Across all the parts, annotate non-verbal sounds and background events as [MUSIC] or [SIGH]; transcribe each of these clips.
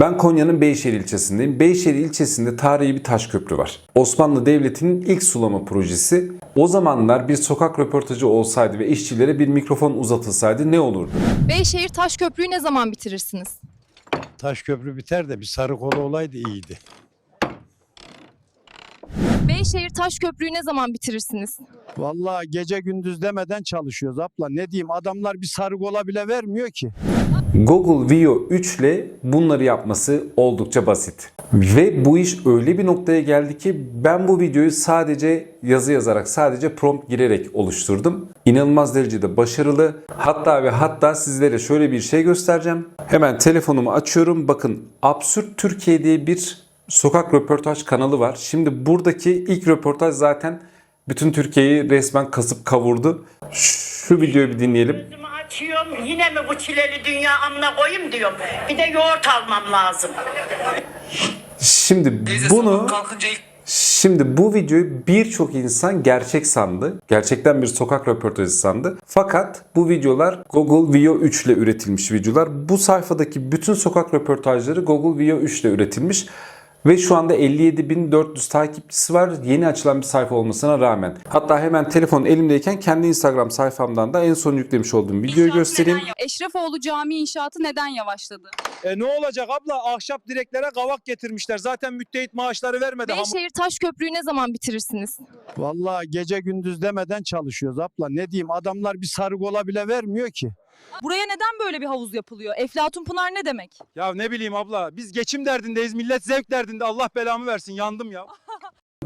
Ben Konya'nın Beyşehir ilçesindeyim. Beyşehir ilçesinde tarihi bir taş köprü var. Osmanlı Devleti'nin ilk sulama projesi. O zamanlar bir sokak röportajı olsaydı ve işçilere bir mikrofon uzatılsaydı ne olurdu? Beyşehir Taş Köprü'yü ne zaman bitirirsiniz? Taş köprü biter de bir sarı kolu olaydı iyiydi. Beyşehir Taş Köprü'yü ne zaman bitirirsiniz? Vallahi gece gündüz demeden çalışıyoruz abla. Ne diyeyim adamlar bir sarı kola bile vermiyor ki. Google Veo 3 ile bunları yapması oldukça basit. Ve bu iş öyle bir noktaya geldi ki ben bu videoyu sadece yazı yazarak, sadece prompt girerek oluşturdum. İnanılmaz derecede başarılı. Hatta ve hatta sizlere şöyle bir şey göstereceğim. Hemen telefonumu açıyorum. Bakın Absürt Türkiye diye bir sokak röportaj kanalı var. Şimdi buradaki ilk röportaj zaten bütün Türkiye'yi resmen kasıp kavurdu. Şu videoyu bir dinleyelim. Gözümü açıyorum yine mi bu çileli dünya amına koyayım diyorum. Bir de yoğurt almam lazım. Şimdi Teyze bunu sabah kalkınca ilk Şimdi bu videoyu birçok insan gerçek sandı. Gerçekten bir sokak röportajı sandı. Fakat bu videolar Google Veo 3 ile üretilmiş videolar. Bu sayfadaki bütün sokak röportajları Google Veo 3 ile üretilmiş. Ve şu anda 57.400 takipçisi var yeni açılan bir sayfa olmasına rağmen. Hatta hemen telefon elimdeyken kendi Instagram sayfamdan da en son yüklemiş olduğum videoyu göstereyim. Eşrefoğlu Camii inşaatı neden yavaşladı? E ne olacak abla? Ahşap direklere kavak getirmişler. Zaten müteahhit maaşları vermedi. Beyşehir Taş Köprü'yü ne zaman bitirirsiniz? Vallahi gece gündüz demeden çalışıyoruz abla. Ne diyeyim adamlar bir sarı kola bile vermiyor ki. Buraya neden böyle bir havuz yapılıyor? Eflatun Pınar ne demek? Ya ne bileyim abla. Biz geçim derdindeyiz. Millet zevk derdinde. Allah belamı versin. Yandım ya. [LAUGHS]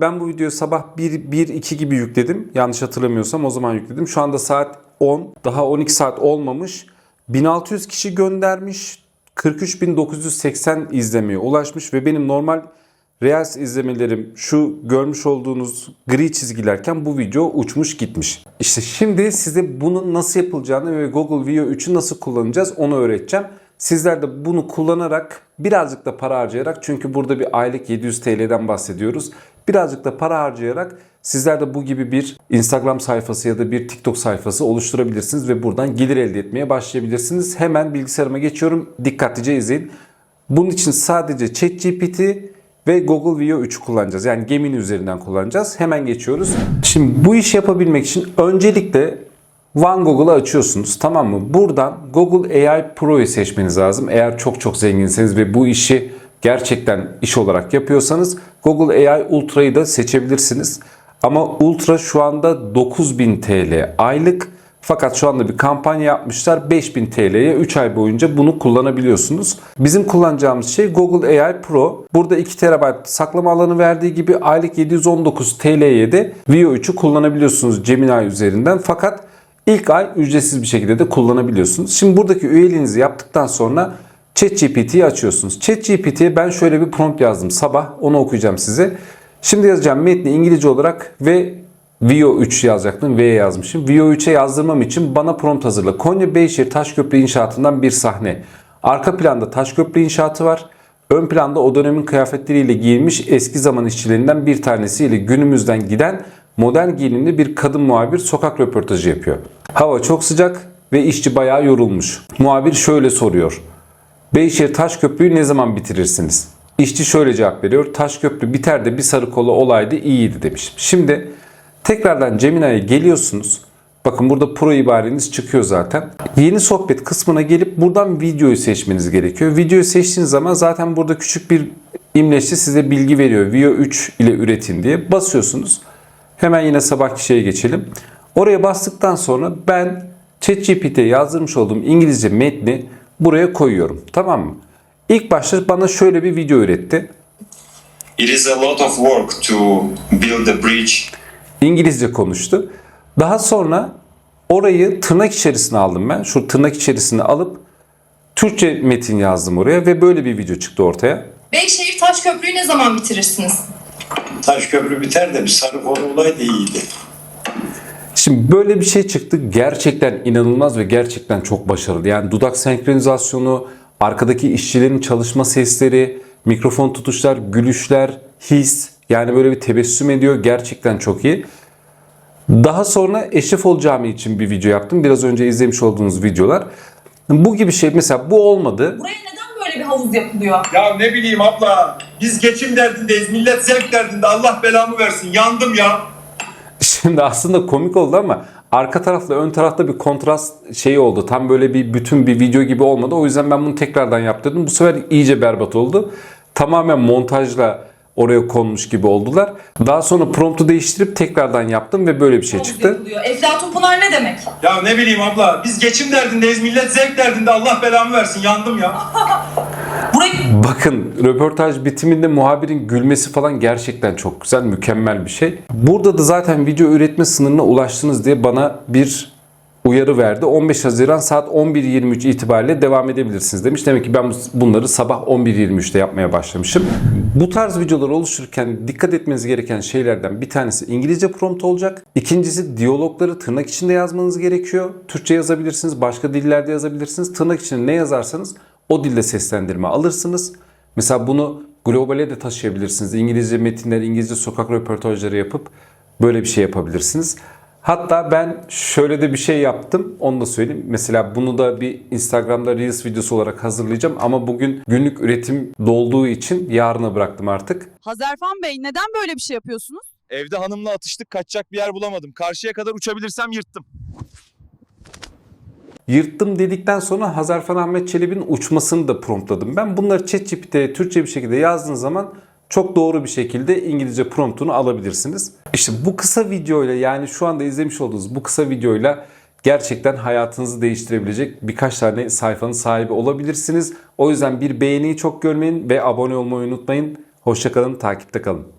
Ben bu videoyu sabah 1-2 gibi yükledim. Yanlış hatırlamıyorsam o zaman yükledim. Şu anda saat 10. Daha 12 saat olmamış. 1600 kişi göndermiş. 43.980 izlemeye ulaşmış ve benim normal Reels izlemelerim şu görmüş olduğunuz gri çizgilerken bu video uçmuş gitmiş. İşte şimdi size bunun nasıl yapılacağını ve Google Veo 3'ü nasıl kullanacağız onu öğreteceğim. Sizler de bunu kullanarak birazcık da para harcayarak çünkü burada bir aylık 700 TL'den bahsediyoruz. Birazcık da para harcayarak sizler de bu gibi bir Instagram sayfası ya da bir TikTok sayfası oluşturabilirsiniz ve buradan gelir elde etmeye başlayabilirsiniz. Hemen bilgisayarıma geçiyorum. Dikkatlice izleyin. Bunun için sadece ChatGPT ve Google Veo 3 kullanacağız. Yani Gemini üzerinden kullanacağız. Hemen geçiyoruz. Şimdi bu işi yapabilmek için öncelikle One Google'ı açıyorsunuz tamam mı? Buradan Google AI Pro'yu seçmeniz lazım. Eğer çok çok zenginseniz ve bu işi gerçekten iş olarak yapıyorsanız Google AI Ultra'yı da seçebilirsiniz. Ama Ultra şu anda 9000 TL aylık. Fakat şu anda bir kampanya yapmışlar. 5000 TL'ye 3 ay boyunca bunu kullanabiliyorsunuz. Bizim kullanacağımız şey Google AI Pro. Burada 2 TB saklama alanı verdiği gibi aylık 719 TL'ye de Veo 3'ü kullanabiliyorsunuz Gemini üzerinden. Fakat ilk ay ücretsiz bir şekilde de kullanabiliyorsunuz. Şimdi buradaki üyeliğinizi yaptıktan sonra ChatGPT'yi açıyorsunuz. ChatGPT'ye ben şöyle bir prompt yazdım sabah. Onu okuyacağım size. Şimdi yazacağım metni İngilizce olarak ve Veo 3 yazacaktım. V yazmışım. Veo 3'e yazdırmam için bana prompt hazırla. Konya Beyşehir Taşköprü inşaatından bir sahne. Arka planda Taşköprü inşaatı var. Ön planda o dönemin kıyafetleriyle giyinmiş eski zaman işçilerinden bir tanesiyle günümüzden giden modern giyinimli bir kadın muhabir sokak röportajı yapıyor. Hava çok sıcak ve işçi bayağı yorulmuş. Muhabir şöyle soruyor. Beyşehir Taşköprü'yü ne zaman bitirirsiniz? İşçi şöyle cevap veriyor. Taşköprü biter de bir sarı kola olaydı iyiydi demiş. Şimdi tekrardan Gemini'ye geliyorsunuz. Bakın burada pro ibareniz çıkıyor zaten. Yeni sohbet kısmına gelip buradan videoyu seçmeniz gerekiyor. Videoyu seçtiğiniz zaman zaten burada küçük bir imleçte size bilgi veriyor. Veo 3 ile üretin diye basıyorsunuz. Hemen yine sabahki şeye geçelim. Oraya bastıktan sonra ben ChatGPT'ye yazdırmış olduğum İngilizce metni buraya koyuyorum. Tamam mı? İlk başta bana şöyle bir video üretti. It is a lot of work to build a bridge İngilizce konuştu. Daha sonra orayı tırnak içerisine aldım ben. Şu tırnak içerisine alıp Türkçe metin yazdım oraya ve böyle bir video çıktı ortaya. Beyşehir Taş Köprü'yü ne zaman bitirirsiniz? Taş köprü biter de bir sarı kola olaydı iyiydi. Şimdi böyle bir şey çıktı. Gerçekten inanılmaz ve gerçekten çok başarılı. Yani dudak senkronizasyonu, arkadaki işçilerin çalışma sesleri, mikrofon tutuşlar, gülüşler, his. Yani böyle bir tebessüm ediyor. Gerçekten çok iyi. Daha sonra Eşrefol Camii için bir video yaptım. Biraz önce izlemiş olduğunuz videolar. Bu gibi şey mesela bu olmadı. Buraya neden böyle böyle bir havuz yapılıyor? Ya ne bileyim abla. Biz geçim derdindeyiz. Millet zevk derdinde. Allah belamı versin. Yandım ya. Şimdi aslında komik oldu ama arka tarafla ön tarafta bir kontrast şeyi oldu. Tam böyle bir bütün bir video gibi olmadı. O yüzden ben bunu tekrardan yaptırdım. Bu sefer iyice berbat oldu. Tamamen montajla oraya konmuş gibi oldular. Daha sonra promptu değiştirip tekrardan yaptım ve böyle bir şey çıktı. yapılıyor. Eflatun Pınar ne demek? Ya ne bileyim abla. Biz geçim derdindeyiz. Millet zevk derdinde. Allah belamı versin. Yandım ya. [LAUGHS] Burayı Bakın röportaj bitiminde muhabirin gülmesi falan gerçekten çok güzel, mükemmel bir şey. Burada da zaten video üretme sınırına ulaştınız diye bana bir uyarı verdi. 15 Haziran saat 11.23 itibariyle devam edebilirsiniz demiş. Demek ki ben bu- bunları sabah 11.23'te yapmaya başlamışım. Bu tarz videolar oluştururken dikkat etmeniz gereken şeylerden bir tanesi İngilizce prompt olacak. İkincisi diyalogları tırnak içinde yazmanız gerekiyor. Türkçe yazabilirsiniz, başka dillerde yazabilirsiniz. Tırnak içinde ne yazarsanız o dilde seslendirme alırsınız. Mesela bunu globale de taşıyabilirsiniz. İngilizce metinler, İngilizce sokak röportajları yapıp böyle bir şey yapabilirsiniz. Hatta ben şöyle de bir şey yaptım. Onu da söyleyeyim. Mesela bunu da bir Instagram'da Reels videosu olarak hazırlayacağım. Ama bugün günlük üretim dolduğu için yarına bıraktım artık. Hazerfan Bey neden böyle bir şey yapıyorsunuz? Evde hanımla atıştık kaçacak bir yer bulamadım. Karşıya kadar uçabilirsem yırttım. Yırttım dedikten sonra Hazarfen Ahmet Çelebi'nin uçmasını da promptladım. Ben bunları ChatGPT'ye Türkçe bir şekilde yazdığınız zaman çok doğru bir şekilde İngilizce promptunu alabilirsiniz. İşte bu kısa videoyla yani şu anda izlemiş olduğunuz bu kısa videoyla gerçekten hayatınızı değiştirebilecek birkaç tane sayfanın sahibi olabilirsiniz. O yüzden bir beğeniyi çok görmeyin ve abone olmayı unutmayın. Hoşçakalın, takipte kalın.